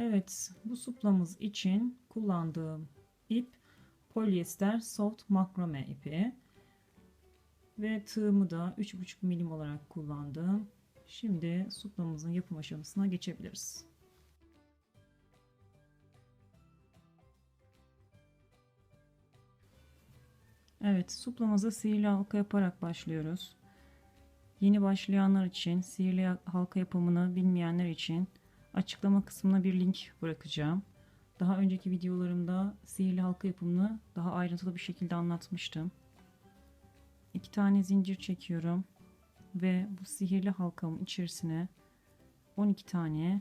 Evet, bu suplamız için kullandığım ip polyester soft makrame ipi ve tığımı da 3,5 milim olarak kullandım. Şimdi suplamızın yapım aşamasına geçebiliriz. Evet, suplamıza sihirli halka yaparak başlıyoruz. Yeni başlayanlar için, sihirli halka yapımını bilmeyenler için açıklama kısmına bir link bırakacağım. Daha önceki videolarımda sihirli halka yapımını daha ayrıntılı bir şekilde anlatmıştım. İki tane zincir çekiyorum ve bu sihirli halkamın içerisine 12 tane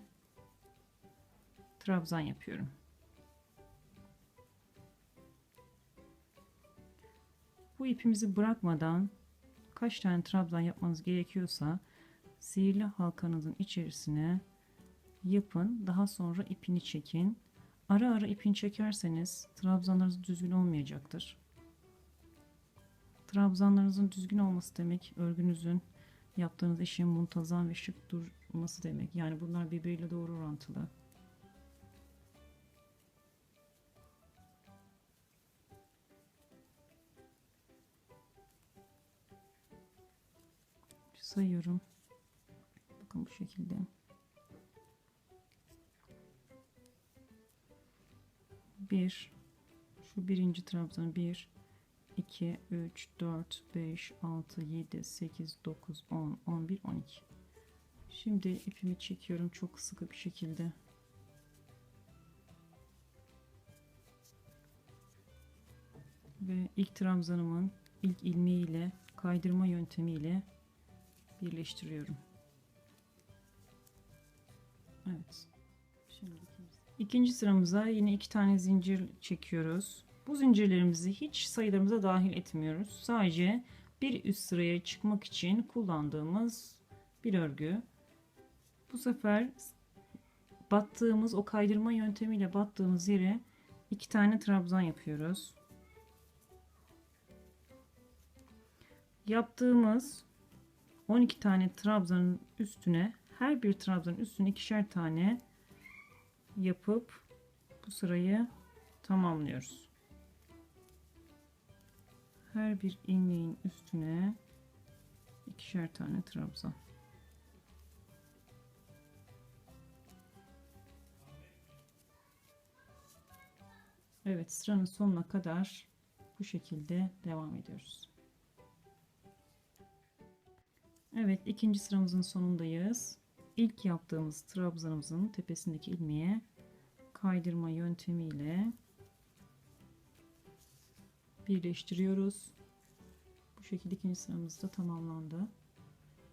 trabzan yapıyorum. Bu ipimizi bırakmadan kaç tane trabzan yapmanız gerekiyorsa sihirli halkanızın içerisine yapın. Daha sonra ipini çekin. Ara ara ipini çekerseniz trabzanlarınız düzgün olmayacaktır. Trabzanlarınızın düzgün olması demek örgünüzün yaptığınız işin muntazam ve şık durması demek. Yani bunlar birbiriyle doğru orantılı. sayıyorum. Bakın bu şekilde. Bir, şu birinci trabzan bir, iki, üç, dört, beş, altı, yedi, sekiz, dokuz, on, on bir, on iki. Şimdi ipimi çekiyorum çok sıkı bir şekilde. Ve ilk trabzanımın ilk ilmeğiyle kaydırma yöntemiyle birleştiriyorum. Evet. İkinci sıramıza yine iki tane zincir çekiyoruz. Bu zincirlerimizi hiç sayılarımıza dahil etmiyoruz. Sadece bir üst sıraya çıkmak için kullandığımız bir örgü. Bu sefer battığımız o kaydırma yöntemiyle battığımız yere iki tane trabzan yapıyoruz. Yaptığımız 12 tane trabzanın üstüne her bir trabzanın üstüne ikişer tane yapıp bu sırayı tamamlıyoruz. Her bir ilmeğin üstüne ikişer tane trabzan. Evet sıranın sonuna kadar bu şekilde devam ediyoruz. Evet ikinci sıramızın sonundayız. İlk yaptığımız trabzanımızın tepesindeki ilmeğe kaydırma yöntemiyle birleştiriyoruz. Bu şekilde ikinci sıramız da tamamlandı.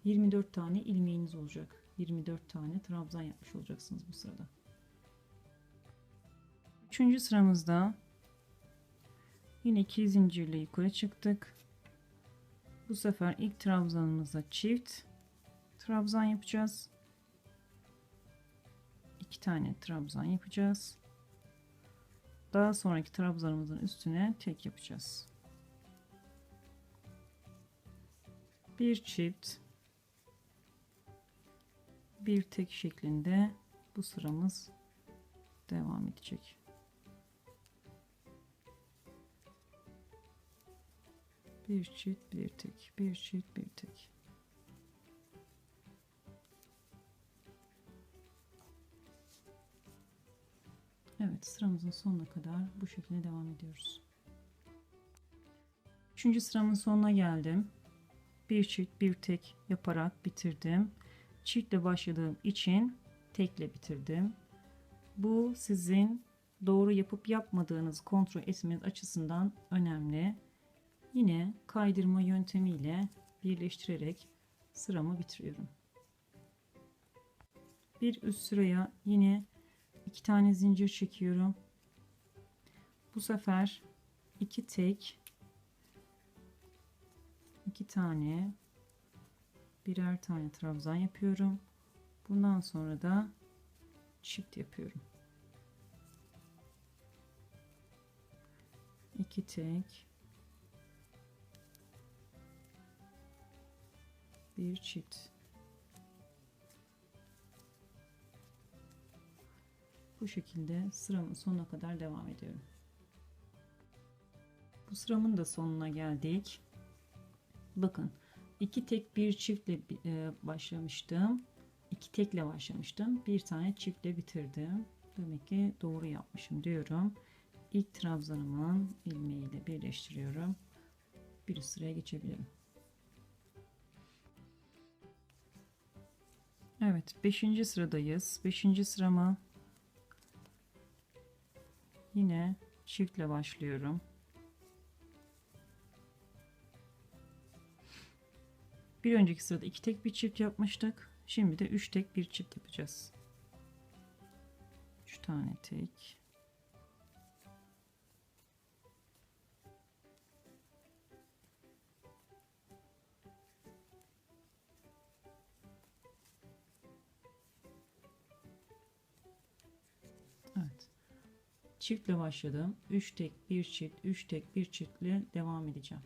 24 tane ilmeğiniz olacak. 24 tane trabzan yapmış olacaksınız bu sırada. Üçüncü sıramızda yine iki zincirle yukarı çıktık. Bu sefer ilk trabzanımıza çift trabzan yapacağız. İki tane trabzan yapacağız. Daha sonraki trabzanımızın üstüne tek yapacağız. Bir çift bir tek şeklinde bu sıramız devam edecek. bir çift bir tek bir çift bir tek Evet sıramızın sonuna kadar bu şekilde devam ediyoruz. Üçüncü sıramın sonuna geldim. Bir çift bir tek yaparak bitirdim. Çiftle başladığım için tekle bitirdim. Bu sizin doğru yapıp yapmadığınız kontrol etmeniz açısından önemli. Yine kaydırma yöntemiyle birleştirerek sıramı bitiriyorum. Bir üst sıraya yine iki tane zincir çekiyorum. Bu sefer iki tek iki tane birer tane trabzan yapıyorum. Bundan sonra da çift yapıyorum. İki tek bir çift. Bu şekilde sıramın sonuna kadar devam ediyorum. Bu sıramın da sonuna geldik. Bakın iki tek bir çiftle e, başlamıştım. İki tekle başlamıştım. Bir tane çiftle bitirdim. Demek ki doğru yapmışım diyorum. İlk trabzanımın ilmeğiyle birleştiriyorum. Bir sıraya geçebilirim. Evet 5. sıradayız. 5. sırama yine çiftle başlıyorum. Bir önceki sırada iki tek bir çift yapmıştık. Şimdi de üç tek bir çift yapacağız. Üç tane tek. Çiftle başladım. 3 tek, bir çift, 3 tek, bir çiftle devam edeceğim.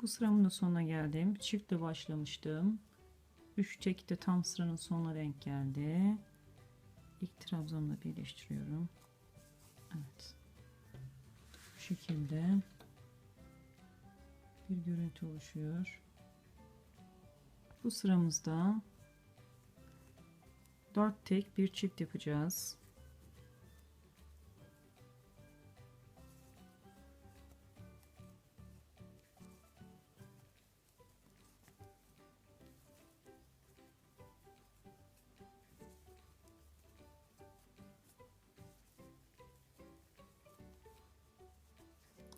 Bu sıramın da sonuna geldim. Çiftle başlamıştım. 3 tek de tam sıranın sonuna denk geldi. İlk trabzanla birleştiriyorum. Evet. Bu şekilde bir görüntü oluşuyor. Bu sıramızda 4 tek bir çift yapacağız.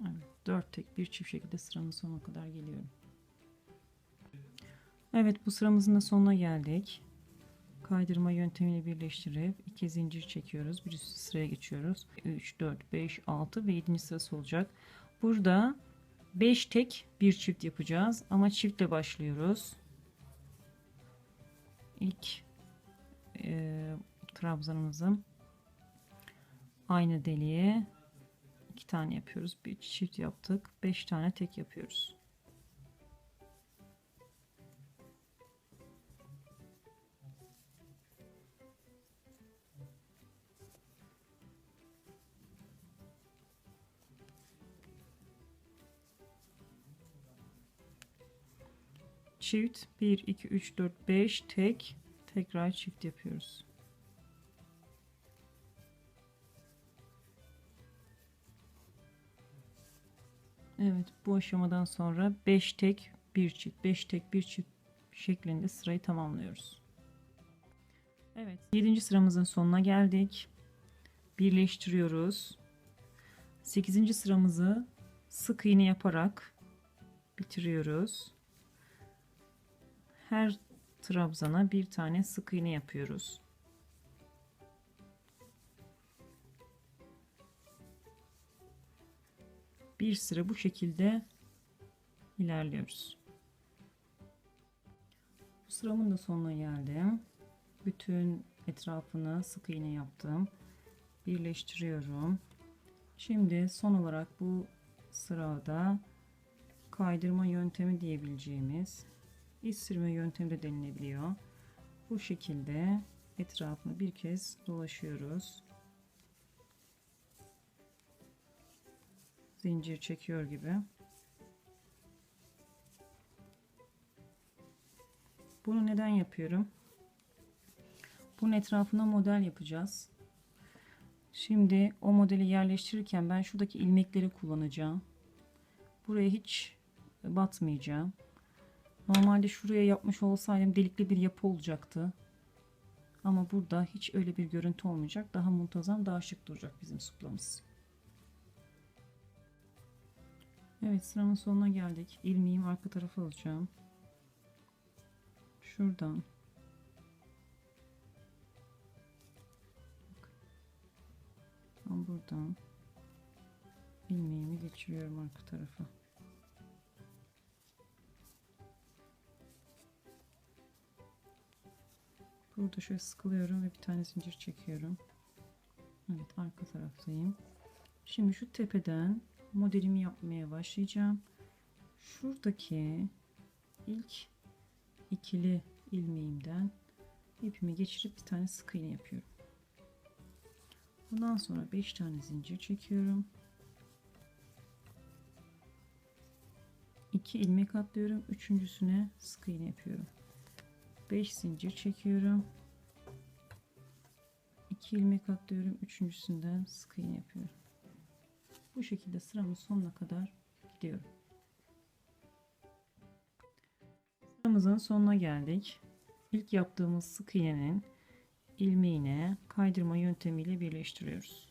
Evet, 4 tek bir çift şekilde sıranın sonuna kadar geliyorum. Evet bu sıramızın da sonuna geldik. Kaydırma yöntemiyle birleştirip iki zincir çekiyoruz. Bir üst sıraya geçiyoruz. 3, 4, 5, 6 ve 7. sırası olacak. Burada 5 tek bir çift yapacağız ama çiftle başlıyoruz. İlk e, trabzanımızın aynı deliğe iki tane yapıyoruz. Bir çift yaptık. 5 tane tek yapıyoruz. Çift 1 2 3 4 5 tek tekrar çift yapıyoruz. Evet bu aşamadan sonra 5 tek bir çift 5 tek bir çift şeklinde sırayı tamamlıyoruz. Evet 7. sıramızın sonuna geldik. Birleştiriyoruz. 8. sıramızı sık iğne yaparak bitiriyoruz her trabzana bir tane sık iğne yapıyoruz. Bir sıra bu şekilde ilerliyoruz. Bu sıramın da sonuna geldim. Bütün etrafını sık iğne yaptım. Birleştiriyorum. Şimdi son olarak bu sırada kaydırma yöntemi diyebileceğimiz iç sürme yöntemi de denilebiliyor. Bu şekilde etrafını bir kez dolaşıyoruz. Zincir çekiyor gibi. Bunu neden yapıyorum? Bunun etrafına model yapacağız. Şimdi o modeli yerleştirirken ben şuradaki ilmekleri kullanacağım. Buraya hiç batmayacağım. Normalde şuraya yapmış olsaydım delikli bir yapı olacaktı. Ama burada hiç öyle bir görüntü olmayacak. Daha muntazam, daha şık duracak bizim suplamız. Evet sıramın sonuna geldik. İlmeğimi arka tarafa alacağım. Şuradan. Buradan ilmeğimi geçiriyorum arka tarafa. Burada şöyle sıkılıyorum ve bir tane zincir çekiyorum. Evet arka taraftayım. Şimdi şu tepeden modelimi yapmaya başlayacağım. Şuradaki ilk ikili ilmeğimden ipimi geçirip bir tane sık iğne yapıyorum. Bundan sonra 5 tane zincir çekiyorum. 2 ilmek atlıyorum. Üçüncüsüne sık iğne yapıyorum. 5 zincir çekiyorum. 2 ilmek atlıyorum. Üçüncüsünden sık iğne yapıyorum. Bu şekilde sıramın sonuna kadar gidiyorum. Sıramızın sonuna geldik. İlk yaptığımız sık iğnenin ilmeğine kaydırma yöntemiyle birleştiriyoruz.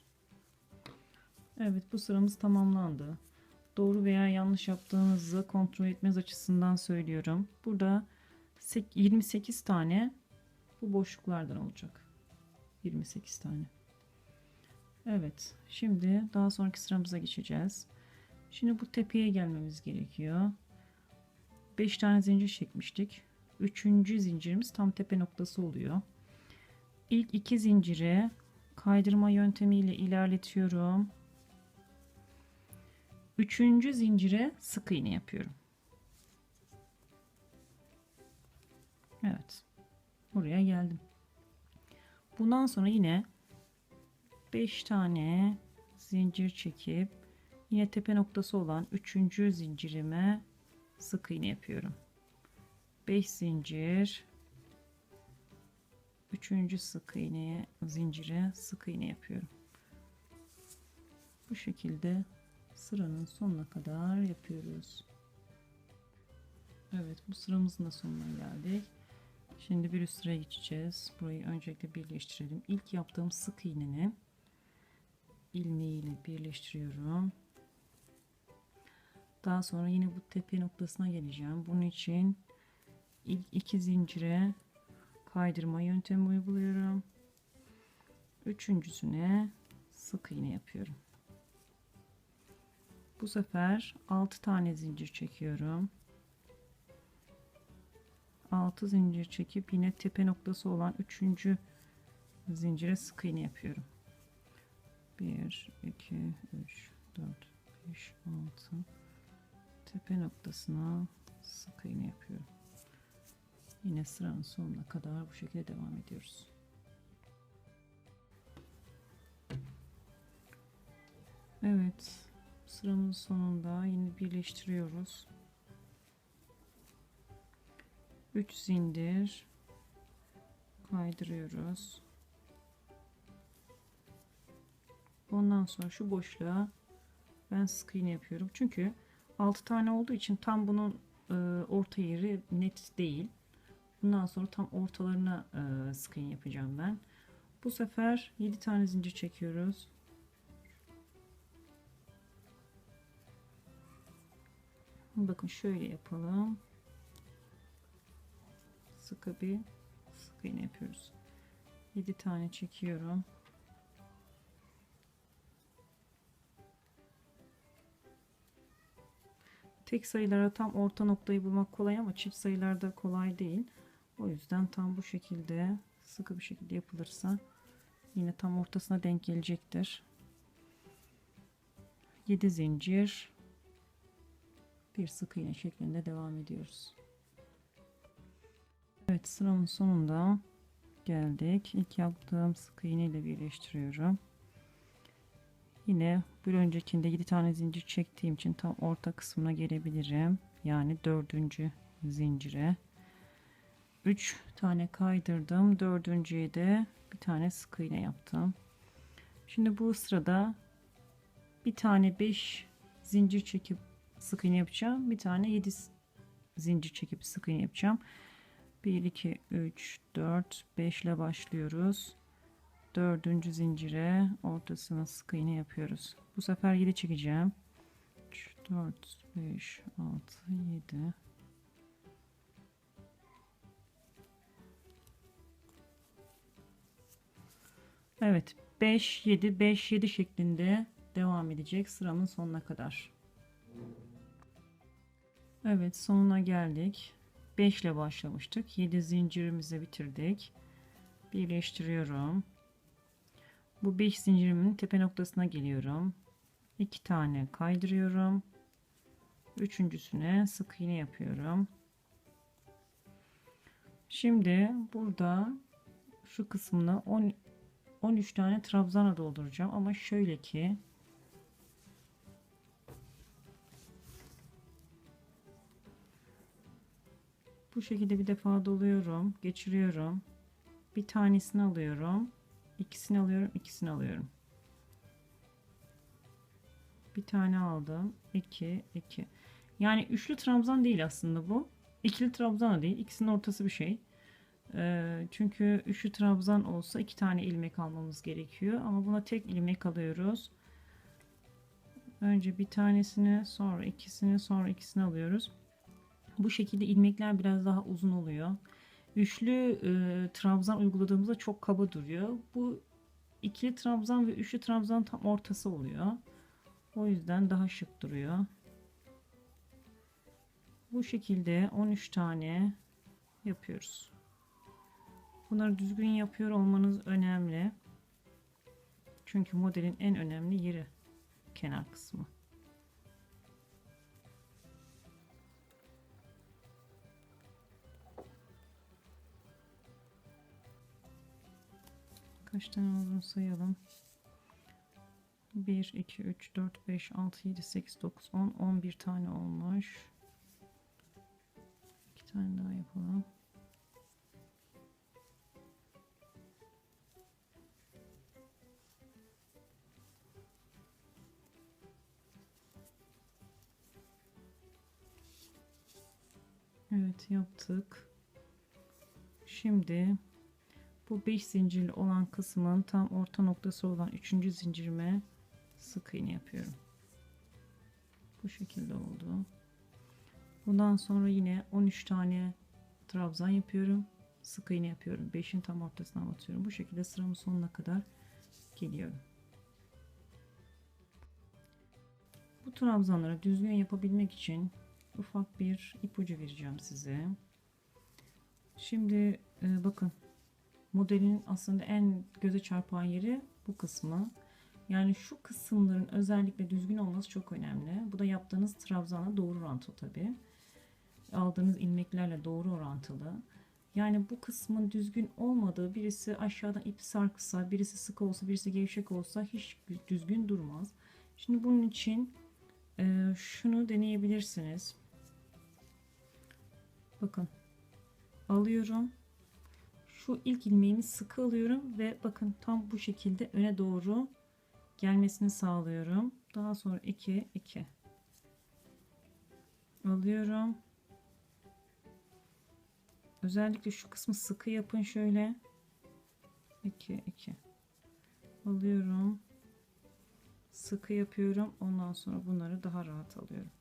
Evet bu sıramız tamamlandı. Doğru veya yanlış yaptığınızı kontrol etmez açısından söylüyorum. Burada 28 tane bu boşluklardan olacak. 28 tane. Evet. Şimdi daha sonraki sıramıza geçeceğiz. Şimdi bu tepeye gelmemiz gerekiyor. 5 tane zincir çekmiştik. Üçüncü zincirimiz tam tepe noktası oluyor. İlk iki zinciri kaydırma yöntemiyle ilerletiyorum. Üçüncü zincire sık iğne yapıyorum. Evet. Buraya geldim. Bundan sonra yine 5 tane zincir çekip yine tepe noktası olan üçüncü zincirime sık iğne yapıyorum. 5 zincir üçüncü sık iğneye zincire sık iğne yapıyorum. Bu şekilde sıranın sonuna kadar yapıyoruz. Evet bu sıramızın da sonuna geldik. Şimdi bir üst sıraya geçeceğiz. Burayı öncelikle birleştirelim. İlk yaptığım sık iğnenin ilmeğiyle birleştiriyorum. Daha sonra yine bu tepe noktasına geleceğim. Bunun için ilk iki zincire kaydırma yöntemi uyguluyorum. Üçüncüsüne sık iğne yapıyorum. Bu sefer 6 tane zincir çekiyorum. 6 zincir çekip yine tepe noktası olan 3. zincire sık iğne yapıyorum. 1 2 3 4 5 6 tepe noktasına sık iğne yapıyorum. Yine sıranın sonuna kadar bu şekilde devam ediyoruz. Evet, sıramın sonunda yine birleştiriyoruz. 3 zincir kaydırıyoruz. Ondan sonra şu boşluğa ben sık iğne yapıyorum. Çünkü 6 tane olduğu için tam bunun e, orta yeri net değil. Bundan sonra tam ortalarına e, sık iğne yapacağım ben. Bu sefer 7 tane zincir çekiyoruz. Bakın şöyle yapalım. Sıkı bir sık iğne yapıyoruz. 7 tane çekiyorum. Tek sayılara tam orta noktayı bulmak kolay ama çift sayılarda kolay değil. O yüzden tam bu şekilde sıkı bir şekilde yapılırsa yine tam ortasına denk gelecektir. 7 zincir bir sık iğne şeklinde devam ediyoruz. Evet sıramın sonunda geldik. İlk yaptığım sık iğne ile birleştiriyorum. Yine bir öncekinde 7 tane zincir çektiğim için tam orta kısmına gelebilirim. Yani dördüncü zincire. 3 tane kaydırdım. Dördüncüye de bir tane sık iğne yaptım. Şimdi bu sırada bir tane 5 zincir çekip sık iğne yapacağım. Bir tane 7 zincir çekip sık iğne yapacağım. 1 2 3 4 5 ile başlıyoruz. Dördüncü zincire ortasına sık iğne yapıyoruz. Bu sefer 7 çekeceğim. 3 4 5 6 7 Evet 5 7 5 7 şeklinde devam edecek sıramın sonuna kadar. Evet sonuna geldik. 5 ile başlamıştık. 7 zincirimizi bitirdik. Birleştiriyorum. Bu 5 zincirimin tepe noktasına geliyorum. 2 tane kaydırıyorum. Üçüncüsüne sık iğne yapıyorum. Şimdi burada şu kısmına 10 13 tane trabzana dolduracağım ama şöyle ki bu şekilde bir defa doluyorum geçiriyorum. Bir tanesini alıyorum ikisini alıyorum ikisini alıyorum. Bir tane aldım 2 2 yani üçlü trabzan değil aslında bu. İkili trabzan da değil ikisinin ortası bir şey. Ee, çünkü üçlü trabzan olsa iki tane ilmek almamız gerekiyor. Ama buna tek ilmek alıyoruz. Önce bir tanesini sonra ikisini sonra ikisini alıyoruz bu şekilde ilmekler biraz daha uzun oluyor. Üçlü e, trabzan uyguladığımızda çok kaba duruyor. Bu ikili trabzan ve üçlü trabzan tam ortası oluyor. O yüzden daha şık duruyor. Bu şekilde 13 tane yapıyoruz. Bunları düzgün yapıyor olmanız önemli. Çünkü modelin en önemli yeri kenar kısmı. Kaç tane olduğunu sayalım. 1, 2, 3, 4, 5, 6, 7, 8, 9, 10, 11 tane olmuş. 2 tane daha yapalım. Evet yaptık. Şimdi bu 5 zincirli olan kısmın tam orta noktası olan 3. zincirime sık iğne yapıyorum. Bu şekilde oldu. Bundan sonra yine 13 tane trabzan yapıyorum. Sık iğne yapıyorum. 5'in tam ortasına batıyorum. Bu şekilde sıramın sonuna kadar geliyorum. Bu trabzanları düzgün yapabilmek için ufak bir ipucu vereceğim size. Şimdi e, bakın modelin aslında en göze çarpan yeri bu kısmı. Yani şu kısımların özellikle düzgün olması çok önemli. Bu da yaptığınız trabzana doğru orantılı tabi. Aldığınız ilmeklerle doğru orantılı. Yani bu kısmın düzgün olmadığı birisi aşağıdan ip sarksa, birisi sık olsa, birisi gevşek olsa hiç düzgün durmaz. Şimdi bunun için e, şunu deneyebilirsiniz. Bakın alıyorum. Şu ilk ilmeğimi sıkı alıyorum ve bakın tam bu şekilde öne doğru gelmesini sağlıyorum. Daha sonra 2 2 alıyorum. Özellikle şu kısmı sıkı yapın şöyle. 2 2 alıyorum. Sıkı yapıyorum. Ondan sonra bunları daha rahat alıyorum.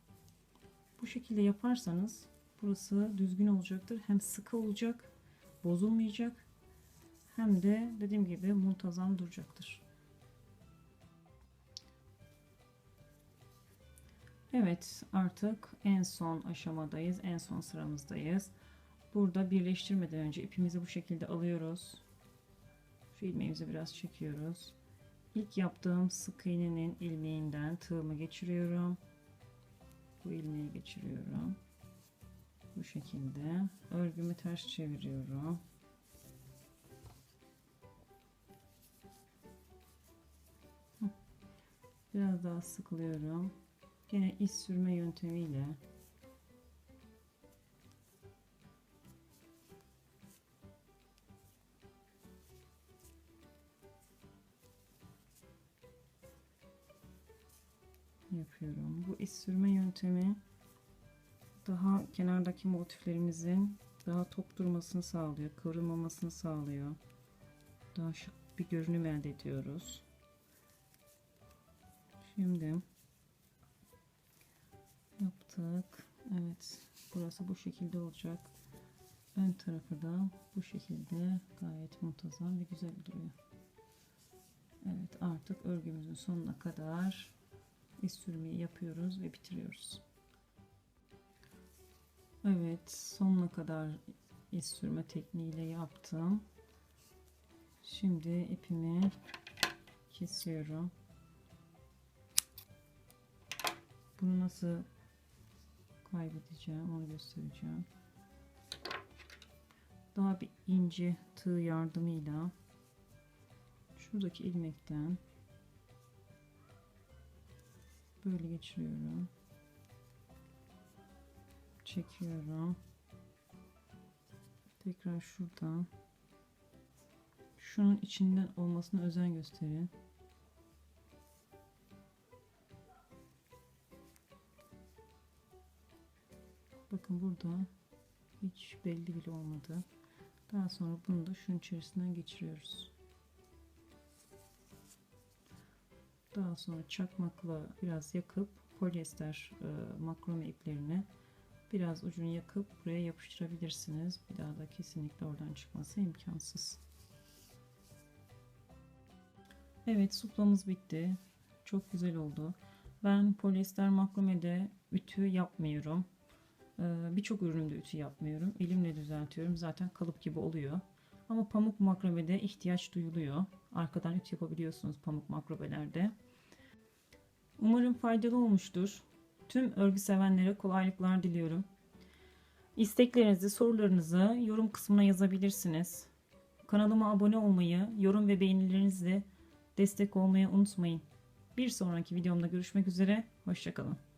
Bu şekilde yaparsanız Burası düzgün olacaktır. Hem sıkı olacak, bozulmayacak. Hem de dediğim gibi muntazam duracaktır. Evet artık en son aşamadayız. En son sıramızdayız. Burada birleştirmeden önce ipimizi bu şekilde alıyoruz. Şu ilmeğimizi biraz çekiyoruz. İlk yaptığım sık iğnenin ilmeğinden tığımı geçiriyorum. Bu ilmeği geçiriyorum bu şekilde örgümü ters çeviriyorum. Biraz daha sıklıyorum yine iz sürme yöntemiyle. Yapıyorum. Bu iz sürme yöntemi daha kenardaki motiflerimizin daha top durmasını sağlıyor. Kıvrılmamasını sağlıyor. Daha şık bir görünüm elde ediyoruz. Şimdi yaptık. Evet. Burası bu şekilde olacak. Ön tarafı da bu şekilde gayet muntazam ve güzel duruyor. Evet artık örgümüzün sonuna kadar iz sürmeyi yapıyoruz ve bitiriyoruz. Evet sonuna kadar iz sürme tekniğiyle yaptım. Şimdi ipimi kesiyorum. Bunu nasıl kaybedeceğim onu göstereceğim. daha bir ince tığ yardımıyla şuradaki ilmekten böyle geçiriyorum. Çekiyorum. Tekrar şuradan. Şunun içinden olmasına özen gösterin. Bakın burada hiç belli bile olmadı. Daha sonra bunu da şunun içerisinden geçiriyoruz. Daha sonra çakmakla biraz yakıp polyester e, makrome iplerini biraz ucunu yakıp buraya yapıştırabilirsiniz. Bir daha da kesinlikle oradan çıkması imkansız. Evet suplamız bitti. Çok güzel oldu. Ben polyester makromede ütü yapmıyorum. Ee, Birçok ürünümde ütü yapmıyorum. Elimle düzeltiyorum. Zaten kalıp gibi oluyor. Ama pamuk makromede ihtiyaç duyuluyor. Arkadan ütü yapabiliyorsunuz pamuk makrobelerde. Umarım faydalı olmuştur. Tüm örgü sevenlere kolaylıklar diliyorum. İsteklerinizi, sorularınızı yorum kısmına yazabilirsiniz. Kanalıma abone olmayı, yorum ve beğenilerinizle destek olmayı unutmayın. Bir sonraki videomda görüşmek üzere. Hoşçakalın.